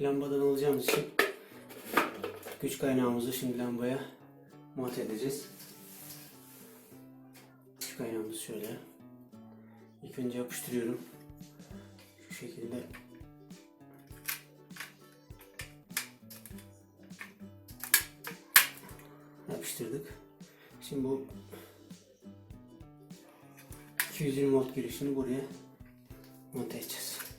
lambadan alacağımız için güç kaynağımızı şimdi lambaya monte edeceğiz. Güç kaynağımızı şöyle ilk önce yapıştırıyorum. Şu şekilde yapıştırdık. Şimdi bu 220 volt girişini buraya monte edeceğiz.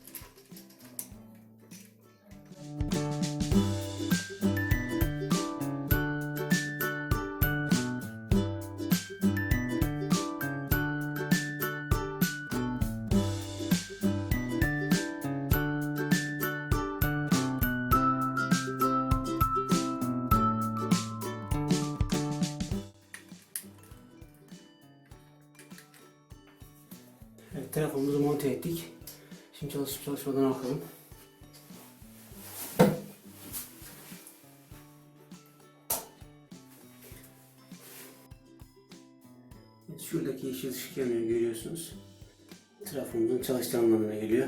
Evet, telefonumuzu monte ettik. Şimdi çalışıp çalışmadan bakalım. Şuradaki yeşil ışık yanıyor görüyorsunuz. Trafonumuzun çalıştığı anlamına geliyor.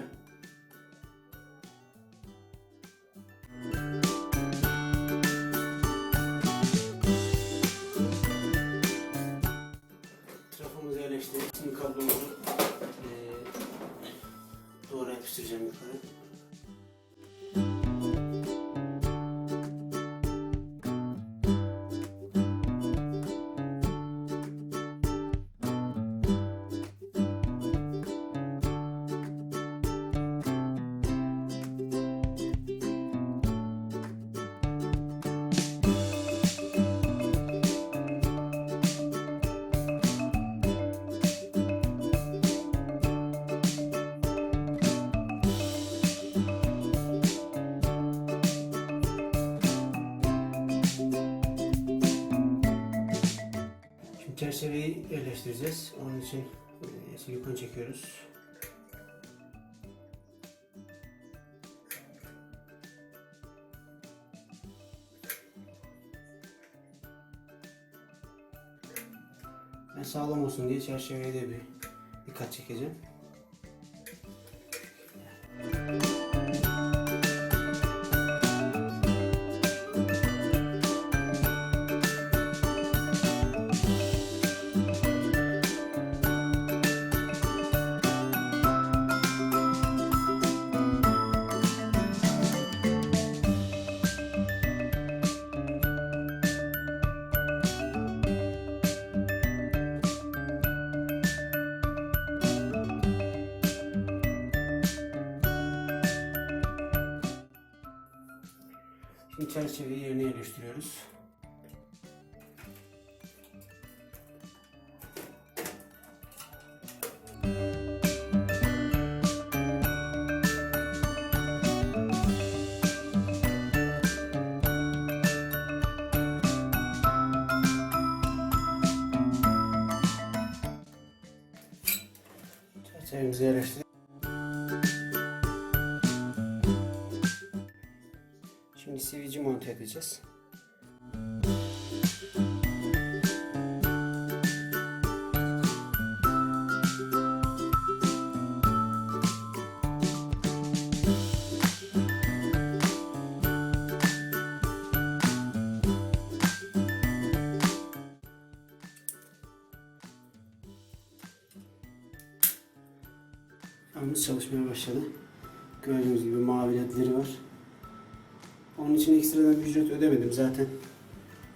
Çerçeveyi yerleştireceğiz. Onun için eee, silikon çekiyoruz. Ben sağlam olsun diye çerçeveye de bir dikkat çekeceğim. Şimdi çerçeveyi yerine yerleştiriyoruz. Çerçevemizi yerleştirdik. Sivici monte edeceğiz. Fanımız çalışmaya başladı. Gördüğünüz gibi mavi ledleri var. Onun için ekstradan bir ücret ödemedim zaten.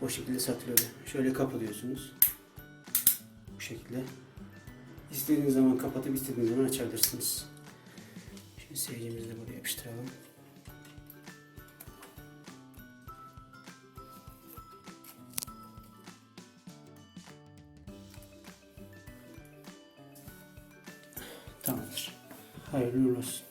O şekilde satılıyordu. Şöyle kapatıyorsunuz. Bu şekilde. İstediğiniz zaman kapatıp istediğiniz zaman açabilirsiniz. Şimdi seyircimizi de buraya yapıştıralım. Tamamdır. Hayırlı olsun.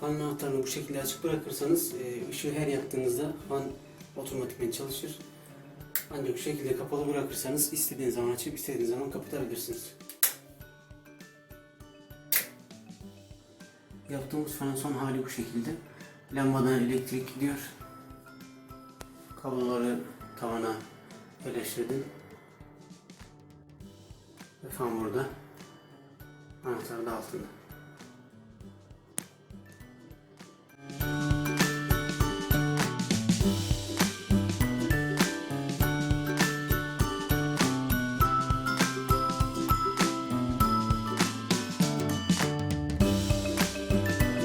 Fanın anahtarını bu şekilde açık bırakırsanız e, ışığı her yaktığınızda fan otomatikman çalışır. Ancak bu şekilde kapalı bırakırsanız istediğiniz zaman açıp istediğiniz zaman kapatabilirsiniz. Yaptığımız fanın son hali bu şekilde. Lambadan elektrik gidiyor. Kabloları tavana yerleştirdim. Ve fan burada. Anahtar da altında.